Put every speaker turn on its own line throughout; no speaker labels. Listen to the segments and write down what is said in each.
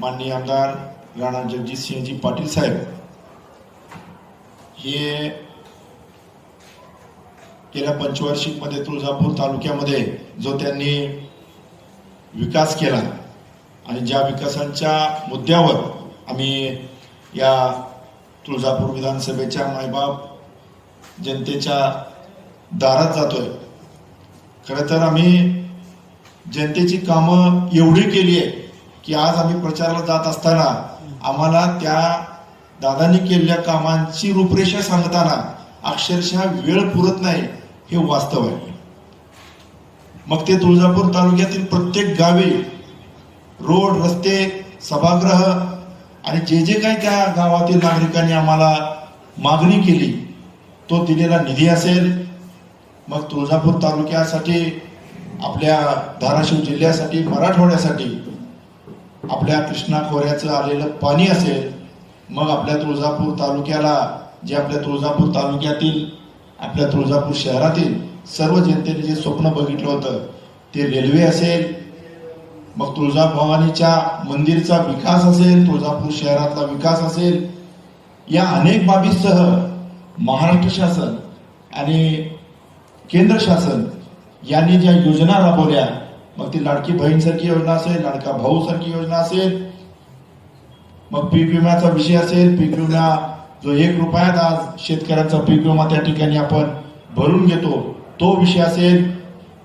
माननीय आमदार राणा जगजितसिंहजी पाटील साहेब हे गेल्या पंचवार्षिकमध्ये तुळजापूर तालुक्यामध्ये जो त्यांनी विकास केला आणि ज्या विकासांच्या मुद्द्यावर आम्ही या तुळजापूर विधानसभेच्या मायबाप जनतेच्या दारात जातोय. खरं तर आम्ही जनतेची कामं एवढी केली आहे की आज आम्ही प्रचाराला जात असताना आम्हाला त्या दादांनी केलेल्या कामांची रूपरेषा सांगताना अक्षरशः वेळ पुरत नाही हे वास्तव आहे. मग ते तुळजापूर तालुक्यातील प्रत्येक गावी रोड रस्ते सभागृह आणि जे जे काही त्या गावातील नागरिकांनी आम्हाला मागणी केली तो दिलेला निधी असेल. मग तुळजापूर तालुक्यासाठी आपल्या धाराशिव जिल्ह्यासाठी मराठवाड्यासाठी आपल्या कृष्णा खोऱ्याचं आलेलं पाणी असेल मग आपल्या तुळजापूर तालुक्याला जे आपल्या तुळजापूर तालुक्यातील आपल्या तुळजापूर शहरातील सर्व जनतेने जे स्वप्न बघितलं होतं ते रेल्वे असेल मग तुळजाभवानीच्या मंदिरचा विकास असेल तुळजापूर शहरातला विकास असेल या अनेक बाबीसह महाराष्ट्र शासन आणि केंद्र शासन यांनी ज्या योजना राबवल्या मग ती लाडकी बहीणसारखी योजना असेल लाडका भाऊ सारखी योजना असेल मग पीक विम्याचा विषय असेल पीक विमा जो एक रुपयात आज शेतकऱ्यांचा पीक विमा त्या ठिकाणी आपण भरून घेतो तो विषय असेल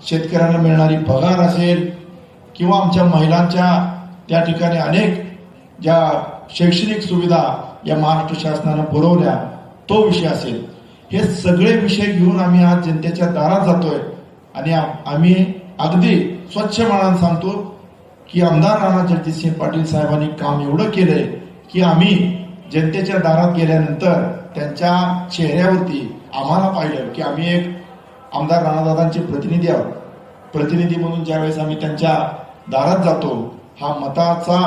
शेतकऱ्यांना मिळणारी पगार असेल किंवा आमच्या महिलांच्या त्या ठिकाणी अनेक ज्या शैक्षणिक सुविधा या महाराष्ट्र शासनानं पुरवल्या तो विषय असेल. हे सगळे विषय घेऊन आम्ही आज जनतेच्या दारात जातोय. आणि आम्ही अगदी स्वच्छ मनानं सांगतो की आमदार राणा जगजितसिंह पाटील साहेबांनी काम एवढं केलंय की आम्ही जनतेच्या दारात गेल्यानंतर त्यांच्या चेहऱ्यावरती आम्हाला पाहिलं की आम्ही एक आमदार राणादादांचे प्रतिनिधी आहोत. प्रतिनिधी म्हणून ज्यावेळेस आम्ही त्यांच्या दारात जातो हा मताचा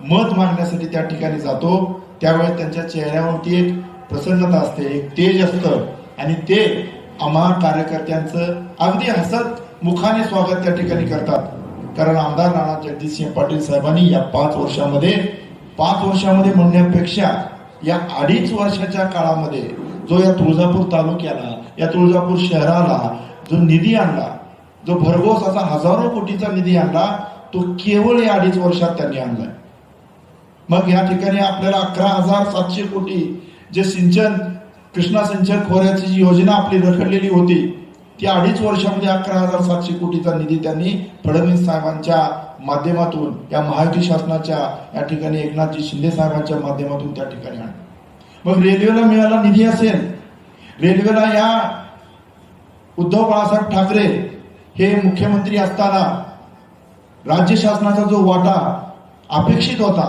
मत मागण्यासाठी त्या ठिकाणी जातो त्यावेळेस त्यांच्या चेहऱ्यावरती एक प्रसन्नता असते एक तेज असतं आणि ते आम्हा कार्यकर्त्यांचं अगदी हसत मुखाने स्वागत त्या ठिकाणी करतात. कारण आमदार राणा जगदीशसिंह पाटील साहेबांनी या पाच वर्षामध्ये पाच वर्षामध्ये म्हणण्यापेक्षा या अडीच वर्षाच्या काळामध्ये जो या तुळजापूर तालुक्याला या तुळजापूर शहराला जो निधी आणला जो भरघोस असा हजारो कोटीचा निधी आणला तो केवळ या अडीच वर्षात त्यांनी आणलाय. मग या ठिकाणी आपल्याला अकरा हजार सातशे कोटी जे सिंचन कृष्णा सिंचन खोऱ्याची जी योजना आपली रखडलेली होती ती अडीच वर्षामध्ये अकरा हजार सातशे कोटीचा निधी त्यांनी फडणवीस साहेबांच्या माध्यमातून या महायुती शासनाच्या या ठिकाणी एकनाथजी शिंदे साहेबांच्या माध्यमातून त्या ठिकाणी आणलं. मग रेल्वेला मिळाला निधी असेल रेल्वेला या उद्धव बाळासाहेब ठाकरे हे मुख्यमंत्री असताना राज्य शासनाचा जो वाटा अपेक्षित होता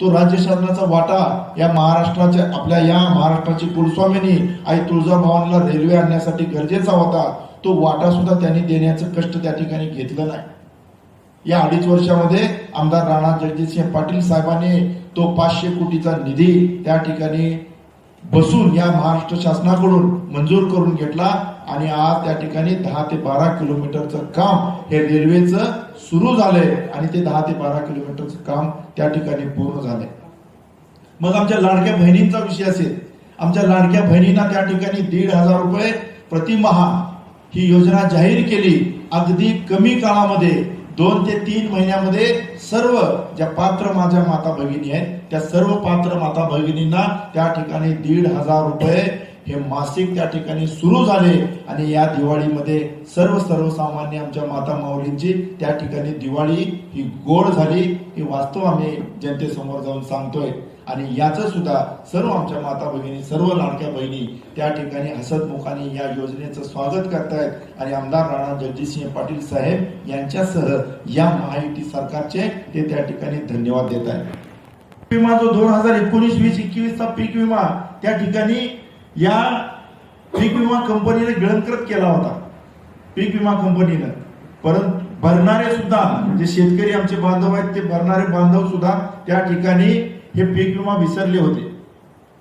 तो राज्य शासनाचा वाटा या महाराष्ट्राच्या आपल्या या महाराष्ट्राची कुलस्वामिनी आई तुळजाभवानीला रेल्वे आणण्यासाठी गरजेचा होता तो वाटा सुद्धा त्यांनी देण्याचं कष्ट त्या ठिकाणी घेतलं नाही. या अडीच वर्षामध्ये आमदार राणा जगजितसिंह पाटील साहेबांनी तो पाचशे कोटीचा निधी त्या ठिकाणी बसून या महाराष्ट्र शासनाकडून मंजूर करून घेतला आणि आज त्या ठिकाणी दहा ते बारा किलोमीटरचं काम हे रेल्वेचं सुरू झालंय आणि ते दहा ते बारा किलोमीटरचं काम त्या ठिकाणी पूर्ण झालंय. मग आमच्या लाडक्या बहिणींचा विषय असेल. आमच्या लाडक्या बहिणींना त्या ठिकाणी दीड हजार रुपये प्रतिमहा ही योजना जाहीर केली अगदी कमी काळामध्ये दोन ते तीन महिन्यामध्ये सर्व ज्या पात्र माझ्या माता भगिनी आहेत त्या सर्व पात्र माता भगिनींना त्या ठिकाणी दीड हजार रुपये हे मासिक त्या ठिकाणी सुरू झाले आणि या दिवाळीमध्ये सर्व सर्वसामान्य आमच्या माता माऊलींची त्या ठिकाणी दिवाळी ही गोड झाली. हे वास्तव आम्ही जनतेसमोर जाऊन सांगतोय. आणि याचं सुद्धा सर्व आमच्या माता भगिनी सर्व लाडक्या बहिणी त्या ठिकाणी हसतमुखाने या योजनेचं स्वागत करतायत. आणि आमदार राणा जगजितसिंह पाटील साहेब यांच्यासह या महायुती सरकारचे ते त्या ठिकाणी धन्यवाद देत आहेत विमा जो दोन हजार एकोणीस वीस एकवीसचा पीक विमा त्या ठिकाणी या पीक विमा कंपनीने गिळंकृत केला होता. पीक विमा कंपनीनं. परंतु भरणारे सुद्धा जे शेतकरी आमचे बांधव आहेत ते भरणारे बांधव सुद्धा त्या ठिकाणी हे पीक विमा विसरले होते.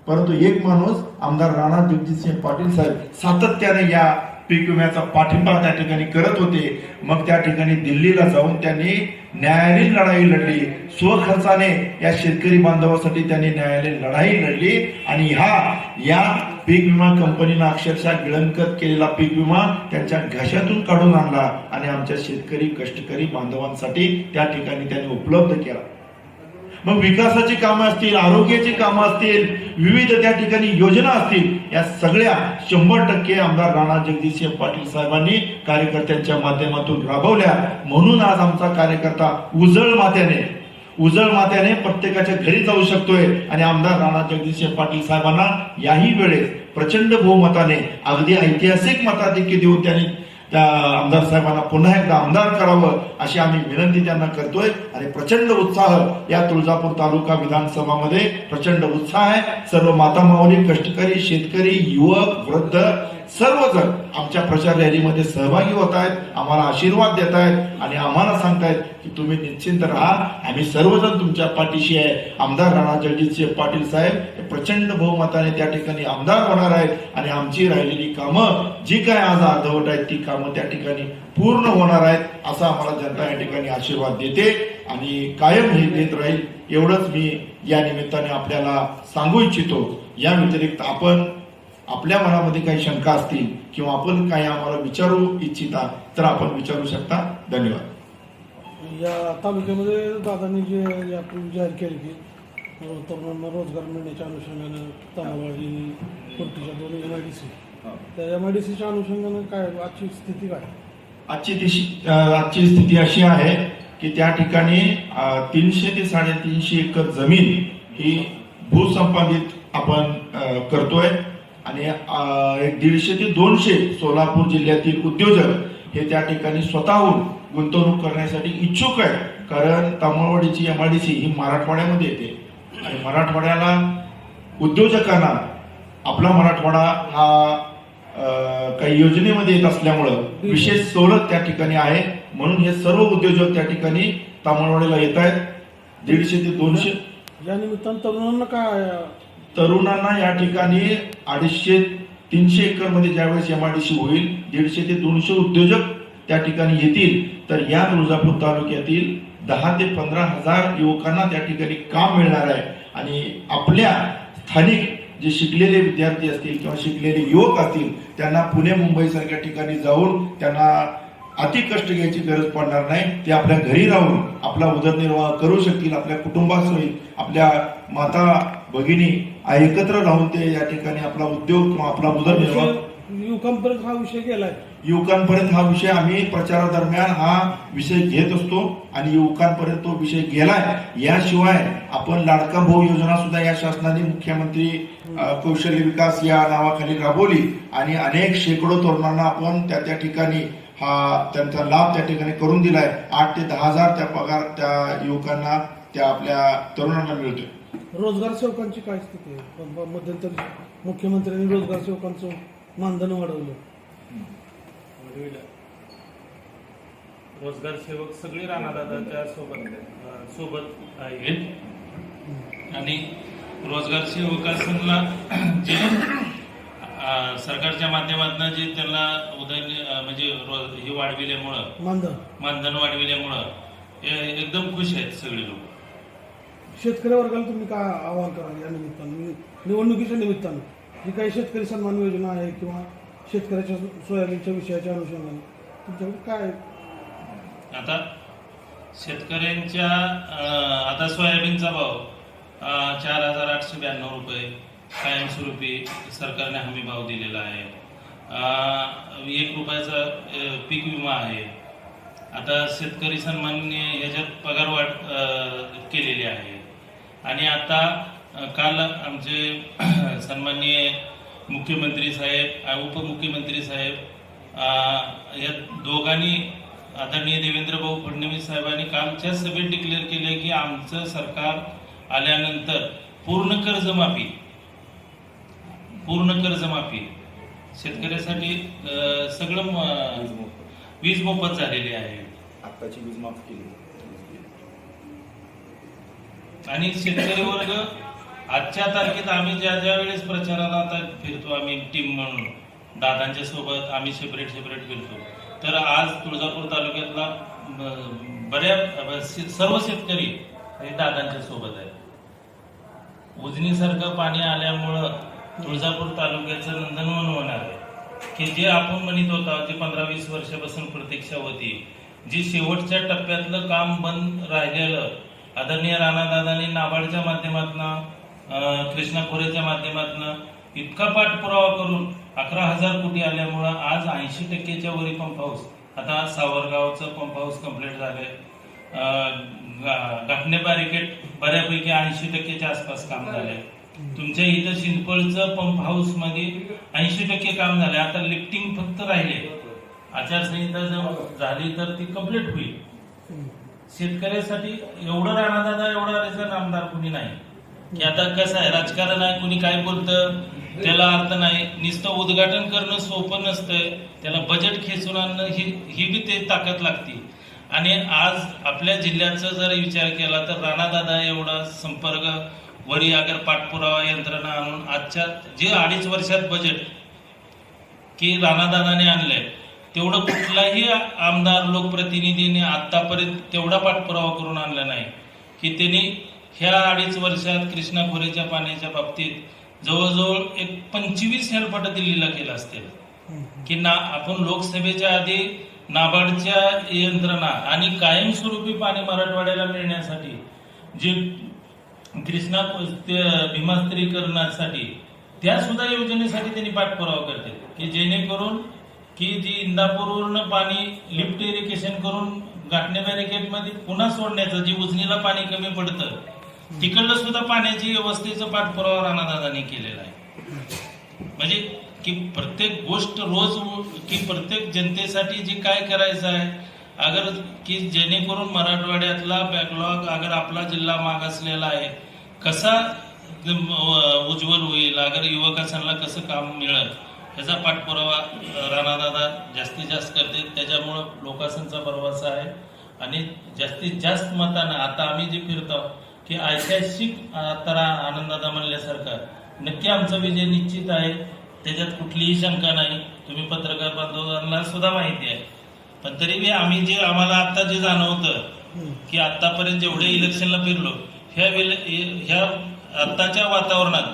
परंतु एक माणूस आमदार राणा जगजितसिंह पाटील साहेब सातत्याने या पीक विम्याचा पाठिंबा त्या ठिकाणी करत होते. मग त्या ठिकाणी दिल्लीला जाऊन त्यांनी न्यायालयीन लढाई लढली. स्वखर्चाने या शेतकरी बांधवासाठी त्यांनी न्यायालयीन लढाई लढली. आणि ह्या या पीक विमा कंपनीनं अक्षरशः गिळंकत केलेला पीक विमा त्यांच्या घशातून काढून आणला. आणि आमच्या शेतकरी कष्टकरी बांधवांसाठी त्या ठिकाणी त्यांनी उपलब्ध केला. मग विकासाची कामं असतील आरोग्याची कामं असतील विविध त्या ठिकाणी योजना असतील या सगळ्या शंभर टक्के आमदार राणा जगदीशसिंह पाटील साहेबांनी कार्यकर्त्यांच्या माध्यमातून राबवल्या. म्हणून आज आमचा कार्यकर्ता उजळ मात्याने उजळ मात्याने प्रत्येकाच्या घरी जाऊ शकतोय. आणि आमदार राणा जगदीशसिंह पाटील साहेबांना याही वेळेस प्रचंड बहुमताने अगदी ऐतिहासिक मताधिक्य देऊन त्यांनी त्या आमदार साहेबांना पुन्हा एकदा आमदार करावं अशी आम्ही विनंती त्यांना करतोय. आणि प्रचंड उत्साह या तुळजापूर तालुका विधानसभामध्ये प्रचंड उत्साह आहे. सर्व माता माऊली कष्टकरी शेतकरी युवक वृद्ध सर्वजण आमच्या प्रचार रॅलीमध्ये सहभागी होत आहेत आम्हाला आशीर्वाद देत आहेत आणि आम्हाला सांगतायत की तुम्ही निश्चिंत राहा. आम्ही सर्वजण तुमच्या पाठीशी आहे. आमदार राणा जगजितसिंह पाटील साहेब हे प्रचंड बहुमताने त्या ठिकाणी आमदार होणार आहेत आणि आमची राहिलेली कामं जी काय आज अर्धवट आहेत ती कामं त्या ठिकाणी पूर्ण होणार आहेत असा आम्हाला जनता या ठिकाणी आशीर्वाद देते आणि कायम हे देत राहील एवढंच मी या निमित्ताने आपल्याला सांगू इच्छितो. या व्यतिरिक्त आपण आपल्या मनामध्ये काही शंका असतील किंवा आपण काही आम्हाला विचारू इच्छिता तर आपण विचारू शकता. धन्यवाद.
या तालुक्यामध्ये दादांनी जे यापूर्वी जाहीर केले की तरुणांना रोजगार मिळण्याच्या अनुषंगानं तामावाडी कुर्टीच्या दोन एम आय डी सी त्या एम आय डी सीच्या अनुषंगानं काय आजची स्थिती काय?
आजची दिशी आजची स्थिती अशी आहे की त्या ठिकाणी तीनशे ते साडेतीनशे एकर जमीन ही भूसंपादित आपण करतोय. आणि एक दीडशे ते दोनशे सोलापूर जिल्ह्यातील उद्योजक हे त्या ठिकाणी स्वतःहून गुंतवणूक करण्यासाठी इच्छुक आहे. कारण तामळवाडीची एमआयडीसी ही मराठवाड्यामध्ये येते. आणि मराठवाड्याला उद्योजकांना आपला मराठवाडा हा काही योजनेमध्ये येत असल्यामुळं विशेष सवलत त्या ठिकाणी आहे. म्हणून हे सर्व उद्योजक त्या ठिकाणी तामिळवाडीला येत आहेत. दीडशे ते दोनशे.
या निमित्तानं तरुणांना काय
तरुणांना या ठिकाणी अडीचशे तीनशे एकरमध्ये ज्यावेळेस एमआयडीसी होईल दीडशे ते दोनशे उद्योजक त्या ठिकाणी येतील तर या तुळजापूर तालुक्यातील दहा ते पंधरा हजार युवकांना त्या ठिकाणी काम मिळणार आहे. आणि आपल्या स्थानिक जे शिकलेले विद्यार्थी असतील किंवा शिकलेले युवक असतील त्यांना पुणे मुंबई सारख्या ठिकाणी जाऊन त्यांना अति कष्ट घ्यायची गरज पडणार नाही. ते आपल्या घरी राहून आपला उदरनिर्वाह करू शकतील आपल्या कुटुंबासहित आपल्या माता भगिनी एकत्र राहून ते या ठिकाणी आपला उद्योग किंवा आपला उदरनिर्वाह
युवकांपर्यंत हा विषय गेलाय.
युवकांपर्यंत हा विषय आम्ही प्रचारादरम्यान हा विषय घेत असतो आणि युवकांपर्यंत तो विषय गेलाय याशिवाय आपण लाडका भाऊ योजना सुद्धा या शासनाने मुख्यमंत्री कौशल्य विकास या नावाखाली राबवली आणि अनेक शेकडो तरुणांना आपण त्या त्या ठिकाणी हा त्यांचा लाभ त्या ठिकाणी करून दिलाय. आठ ते दहा हजार त्या पगार त्या युवकांना त्या आपल्या तरुणांना मिळतोय.
रोजगार सेवकांची काय स्थिती आहे? मध्यंतरी मुख्यमंत्र्यांनी रोजगार सेवकांचं मानधन वाढवलं.
रोजगार सेवक सगळे राणादादाच्या सोबत सोबत आहेत. आणि रोजगार सेवकांना जे अं, सरकारच्या माध्यमातून जे त्यांना उदय म्हणजे रोज हे वाढविल्यामुळं
मानधन.
मानधन वाढविल्यामुळं हे एकदम खुश आहेत सगळे लोक.
शेतकरी वर्गाला तुम्ही काय आवाहन कराल या निमित्तानं? निवडणुकीच्या निमित्तानं? जी काही शेतकरी सन्मान योजना आहे किंवा शेतकऱ्याच्या सोयाबीनच्या विषयाच्या अनुषंगाने. तुमच्याकडे काय
आता शेतकऱ्यांच्या अं, आता सोयाबीनचा भाव अं, चार हजार आठशे ब्याण्णव रुपये कायमस्वरूपी सरकारने हमी भाव दिलेला आहे. अं, एक रुपयाचा अं, पीक विमा आहे. आता शेतकरी सन्मानने ह्याच्यात पगार वाढ अं, केलेली आहे. आणि आता अं, काल आमचे सन्माननीय मुख्यमंत्री साहेब उपमुख्यमंत्री साहेब या दोघांनी आदरणीय देवेंद्र भाऊ फडणवीस साहेबांनी कालच्या सभेत डिक्लेअर केले की आमचं सरकार आल्यानंतर पूर्ण कर्जमाफी पूर्ण कर्जमाफी शेतकऱ्यासाठी सगळं वीज मोफत झालेली आहे.
आत्ताची वीज माफ केली.
आणि शेतकरी वर्ग आजच्या तारखेत आम्ही ज्या ज्या वेळेस प्रचाराला आता फिरतो आम्ही टीम म्हणून दादांच्या सोबत आम्ही सेपरेट सेपरेट फिरतो. तर आज तुळजापूर तालुक्यातला बऱ्या सर्व शेतकरी हे दादांच्या सोबत आहे उजनीसारखं पाणी आल्यामुळं तुळजापूर तालुक्याचं नंदनवन होणार आहे. की जे आपण म्हणत होता ते पंधरा वीस वर्षापासून प्रतीक्षा होती जी शेवटच्या टप्प्यातलं काम बंद राहिलेलं आदरणीय राणादादांनी नाबार्डच्या माध्यमातून कृष्णा खोरेच्या माध्यमातून इतका पाठपुरावा करून अकरा हजार कोटी आल्यामुळं आज ऐंशी टक्केच्या वरी पंप हाऊस आता सावरगावचं पंप हाऊस कंप्लीट झालंय. घटने गा- बॅरिकेड बऱ्यापैकी ऐंशी टक्केच्या आसपास काम झालंय. तुमच्या इथं शिंदपळचं पंप हाऊसमध्ये ऐंशी टक्के काम झालंय. आता लिफ्टिंग फक्त राहिले. आचारसंहिता जर झाली तर ती कंप्लीट होईल. शेतकऱ्यासाठी एवढं राणादादा एवढा रेझन आमदार कुणी नाही. की आता कसं आहे राजकारण आहे कुणी काय बोलतं त्याला अर्थ नाही. नुसतं उद्घाटन करणं सोपं नसतंय. त्याला बजेट खेचून आणणं ही ही बी ते ताकद लागते. आणि आज आपल्या जिल्ह्याचा जर विचार केला तर राणादादा एवढा संपर्क वरी अगर पाठपुरावा यंत्रणा आणून आजच्या जे अडीच वर्षात बजेट की राणादादाने आणलंय तेवढं कुठलाही आमदार लोकप्रतिनिधीने आतापर्यंत तेवढा पाठपुरावा करून आणला नाही. की त्यांनी ह्या अडीच वर्षात कृष्णा खोऱ्याच्या पाण्याच्या बाबतीत जवळजवळ एक पंचवीस हेरपट दिल्लीला केला असतील की ना आपण लोकसभेच्या आधी नाबार्डच्या यंत्रणा आणि कायमस्वरूपी पाणी मराठवाड्याला मिळण्यासाठी जे कृष्णा भीमास्त्रीकरणासाठी त्या सुद्धा योजनेसाठी त्यांनी पाठपुरावा करते. की जेणेकरून की जी इंदापूरवरून पाणी लिफ्ट इरिगेशन करून गाठणे बॅरिकेडमध्ये पुन्हा सोडण्याचं जी उजनीला पाणी कमी पडतं तिकडलं सुद्धा पाण्याची व्यवस्थेचं पाठपुरावा राणादादांनी केलेला आहे. म्हणजे की प्रत्येक गोष्ट रोज की प्रत्येक जनतेसाठी जे काय करायचं आहे अगर की जेणेकरून मराठवाड्यातला बॅकलॉग अगर आपला जिल्हा मागासलेला आहे कसा उज्ज्वल होईल अगर युवकांना कसं काम मिळेल याचा पाठपुरावा राणादादा जास्तीत जास्त करते त्याच्यामुळं लोकांचा भरवसा आहे. आणि जास्तीत जास्त मतानं आता आम्ही जे फिरतो की ऐतिहासिक आता आनंदादा म्हणल्यासारखा म्हणल्यासारखं. नक्की आमचा विजय निश्चित आहे. त्याच्यात कुठलीही शंका नाही. तुम्ही पत्रकार बांधवांना सुद्धा माहिती आहे. पण तरी बी आम्ही जे आम्हाला आता जे जाणवतं की आतापर्यंत जेवढे इलेक्शनला फिरलो ह्या ह्या आत्ताच्या वातावरणात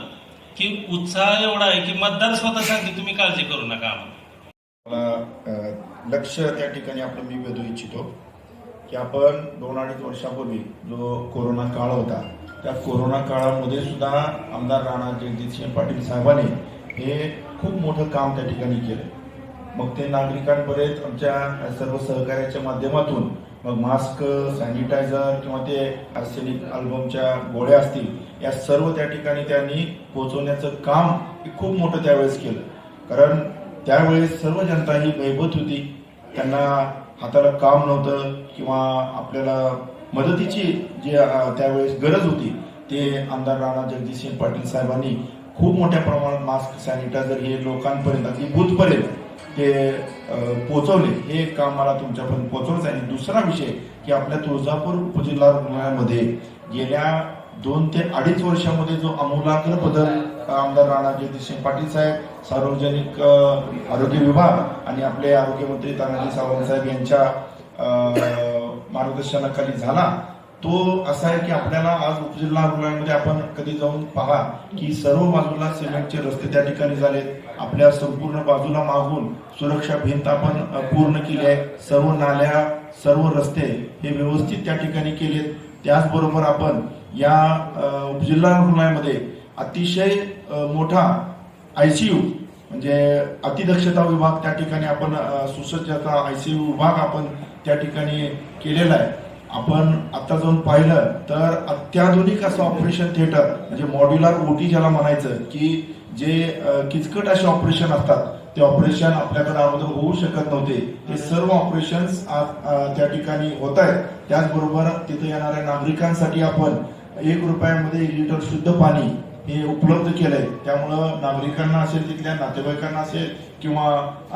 की उत्साह एवढा आहे की मतदार स्वतः सांगते तुम्ही काळजी करू नका आम्हाला.
लक्ष त्या ठिकाणी आपण मी वेधू इच्छितो. की आपण दोन अडीच वर्षापूर्वी जो कोरोना काळ होता त्या कोरोना काळामध्ये सुद्धा आमदार राणा जगजितसिंह पाटील साहेबांनी हे खूप मोठं काम त्या ठिकाणी केलं. मग ते नागरिकांपर्यंत आमच्या सर्व सहकार्याच्या माध्यमातून मग मास्क सॅनिटायझर किंवा ते आर्सेनिक अल्बमच्या गोळ्या असतील या सर्व त्या ठिकाणी त्यांनी पोहोचवण्याचं काम हे खूप मोठं त्यावेळेस केलं. कारण त्यावेळेस सर्व जनता ही भयभूत होती. त्यांना हाताला काम नव्हतं किंवा आपल्याला मदतीची जी त्यावेळेस गरज होती ते आमदार राणा जगदीशसिंह पाटील साहेबांनी खूप मोठ्या प्रमाणात मास्क सॅनिटायझर हे लोकांपर्यंत अगदी बूथपर्यंत ते पोचवले हे काम मला तुमच्यापर्यंत पोहोचवलं आणि दुसरा विषय की आपल्या तुळजापूर उपजिल्हा रुग्णालयामध्ये गेल्या दोन ते अडीच वर्षामध्ये जो अमूलाग्र बदल आमदार राणा जगदीशसिंह पाटील साहेब सार्वजनिक आरोग्य विभाग आणि आपले आरोग्यमंत्री तानाजी सावंतसाहेब यांच्या मार्गदर्शनाखाली झाला. तो असा आहे की आपल्याला आज उपजिल्हा रुग्णालयामध्ये आपण कधी जाऊन पहा की सर्व बाजूला सिमेंटचे रस्ते त्या ठिकाणी झालेत. आपल्या संपूर्ण बाजूला मागून सुरक्षा भिंत आपण पूर्ण केली आहे. सर्व नाल्या सर्व रस्ते हे व्यवस्थित त्या ठिकाणी केलेत. त्याचबरोबर आपण या उपजिल्हा रुग्णालयामध्ये अतिशय मोठा आयसीयू म्हणजे अतिदक्षता विभाग त्या ठिकाणी आपण सुसज्जता आयसीयू विभाग आपण त्या ठिकाणी केलेला आहे. आपण आता जाऊन पाहिलं तर अत्याधुनिक असं ऑपरेशन थिएटर म्हणजे मॉड्युलर ओटी ज्याला म्हणायचं की जे किचकट असे ऑपरेशन असतात ते ऑपरेशन आपल्याकडे अगोदर होऊ शकत नव्हते. ते सर्व ऑपरेशन त्या ठिकाणी होत आहेत. त्याचबरोबर तिथे येणाऱ्या नागरिकांसाठी आपण एक रुपयामध्ये एक लिटर शुद्ध पाणी हे उपलब्ध केलंय. त्यामुळं नागरिकांना असेल तिथल्या नातेवाईकांना असेल किंवा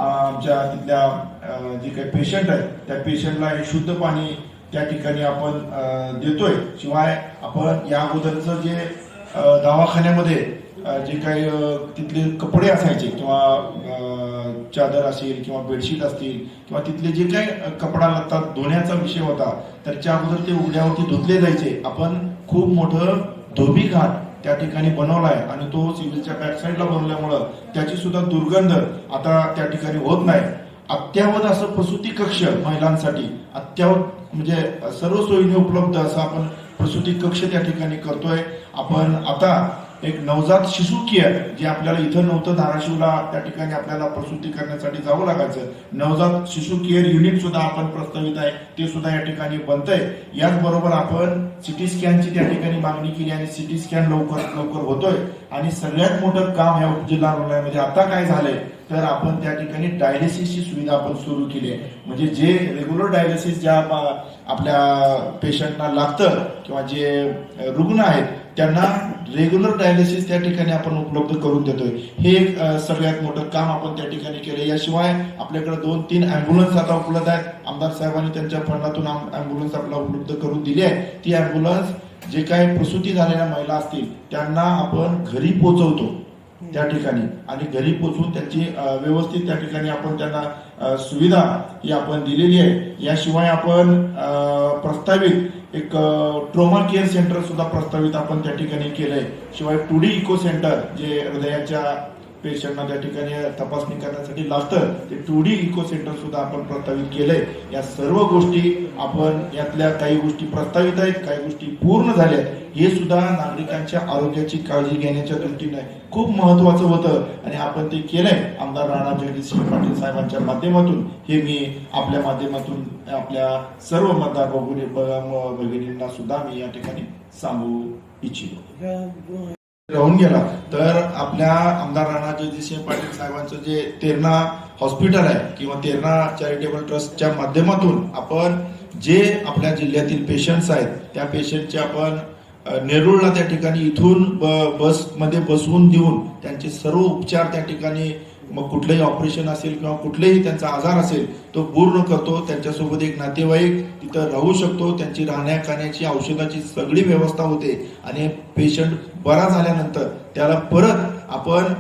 आमच्या तिथल्या जे काही पेशंट आहेत त्या पेशंटला हे शुद्ध पाणी त्या ठिकाणी आपण देतोय. शिवाय आपण या अगोदरचं जे दवाखान्यामध्ये जे काही तिथले कपडे असायचे किंवा चादर असेल किंवा बेडशीट असतील किंवा तिथले जे काही कपडा लत्ता धुण्याचा विषय होता तर त्या अगोदर ते उघड्यावरती धुतले जायचे. आपण खूप मोठं धोबी घाट त्या ठिकाणी बनवलाय आणि तो सिव्हिलच्या बॅक साईडला बनवल्यामुळं त्याची सुद्धा दुर्गंध आता त्या ठिकाणी होत नाही. अत्यावत असं प्रसूती कक्ष महिलांसाठी अत्यावत म्हणजे सर्व सोयीने उपलब्ध असं आपण प्रसूती कक्ष त्या ठिकाणी करतोय. आपण आता एक नवजात शिशु केअर जे आपल्याला इथं नव्हतं धाराशिवला त्या ठिकाणी आपल्याला प्रसूती करण्यासाठी जावं लागायचं. नवजात शिशु केअर युनिट सुद्धा आपण प्रस्तावित आहे ते सुद्धा या ठिकाणी बनतंय. याचबरोबर आपण सिटी स्कॅनची त्या ठिकाणी मागणी केली आणि सिटी स्कॅन लवकर लवकर होतोय. आणि सगळ्यात मोठं काम या उपजिल्हा रुग्णालयामध्ये आता काय झालंय तर आपण त्या ठिकाणी डायलिसिसची सुविधा आपण सुरू केली आहे. म्हणजे जे रेग्युलर डायलिसिस ज्या आपल्या पेशंटना लागतं किंवा जे रुग्ण आहेत त्यांना रेग्युलर डायलिसिस त्या ठिकाणी आपण उपलब्ध करून देतोय. हे एक सगळ्यात मोठं काम आपण त्या ठिकाणी केलं याशिवाय आपल्याकडे दोन तीन अँब्युलन्स आता उपलब्ध आहेत. आमदार साहेबांनी त्यांच्या फंडातून अँब्युलन्स आपल्याला उपलब्ध करून दिली आहे. ती अँब्युलन्स जे काही प्रसूती झालेल्या महिला असतील त्यांना आपण घरी पोचवतो त्या ठिकाणी. आणि घरी पोचून त्याची व्यवस्थित त्या ठिकाणी आपण त्यांना सुविधा ही आपण दिलेली आहे. याशिवाय आपण प्रस्तावित एक ट्रोमा केअर सेंटर सुद्धा प्रस्तावित आपण त्या ठिकाणी केलंय. शिवाय टू डी इको सेंटर जे हृदयाच्या पेशंटना त्या ठिकाणी तपासणी करण्यासाठी लागतं ते टू डी इको सेंटर सुद्धा आपण प्रस्तावित केलंय. या सर्व गोष्टी आपण यातल्या काही गोष्टी प्रस्तावित आहेत काही गोष्टी पूर्ण झाल्या आहेत. हे सुद्धा नागरिकांच्या आरोग्याची काळजी घेण्याच्या दृष्टीने खूप महत्वाचं होतं आणि आपण ते केलंय. आमदार राणा जगदीशसिंह पाटील साहेबांच्या माध्यमातून. हे मी आपल्या माध्यमातून आपल्या सर्व मतदार भगिनी ब- भगिनींना सुद्धा मी या ठिकाणी सांगू इच्छितो. राहून गेला. तर आपल्या आमदार राणा जगदीशसिंह पाटील साहेबांचं जे तेरणा हॉस्पिटल आहे किंवा तेरणा चॅरिटेबल ट्रस्टच्या माध्यमातून आपण जे आपल्या जिल्ह्यातील पेशंट्स आहेत त्या पेशंटचे आपण नेरुळला त्या ठिकाणी इथून ब- बसमध्ये बसवून देऊन त्यांचे सर्व उपचार त्या ठिकाणी मग कुठलंही ऑपरेशन असेल किंवा कुठलेही त्यांचा आजार असेल तो पूर्ण करतो. त्यांच्यासोबत एक नातेवाईक तिथं राहू शकतो. त्यांची राहण्या खाण्याची औषधाची सगळी व्यवस्था होते. आणि पेशंट बरा झाल्यानंतर त्याला परत आपण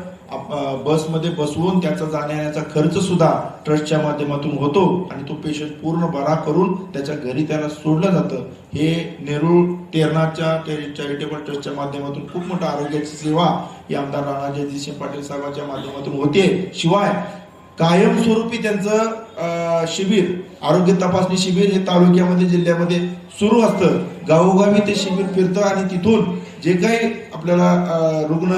बसमध्ये बसवून त्याचा जाण्याचा खर्च सुद्धा ट्रस्टच्या माध्यमातून होतो आणि तो पेशंट पूर्ण बरा करून त्याच्या घरी त्याला सोडलं जातं. हे नेरूळ तेरणाच्या चॅरिटेबल ट्रस्टच्या माध्यमातून खूप मोठं आरोग्याची सेवा ही आमदार राणा पाटील साहेबांच्या माध्यमातून होते. शिवाय कायमस्वरूपी त्यांचं शिबिर आरोग्य तपासणी शिबिर हे तालुक्यामध्ये जिल्ह्यामध्ये सुरू असतं. गावोगावी ते शिबिर फिरतं आणि तिथून जे काही आपल्याला रुग्ण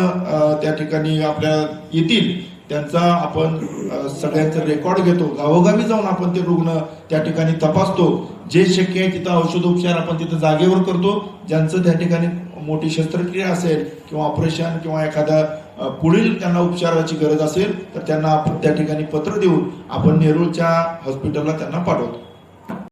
त्या ठिकाणी आपल्या येतील त्यांचा आपण सगळ्यांचा सगळ्यांचं रेकॉर्ड घेतो. गावोगावी जाऊन आपण ते रुग्ण त्या ठिकाणी तपासतो. जे शक्य आहे तिथं औषधोपचार आपण तिथं जागेवर करतो. ज्यांचं त्या ठिकाणी मोठी शस्त्रक्रिया असेल किंवा ऑपरेशन किंवा एखादा पुढील त्यांना उपचाराची गरज असेल तर त्यांना आपण त्या ठिकाणी पत्र देऊन आपण नेरूळच्या हॉस्पिटलला त्यांना पाठवतो.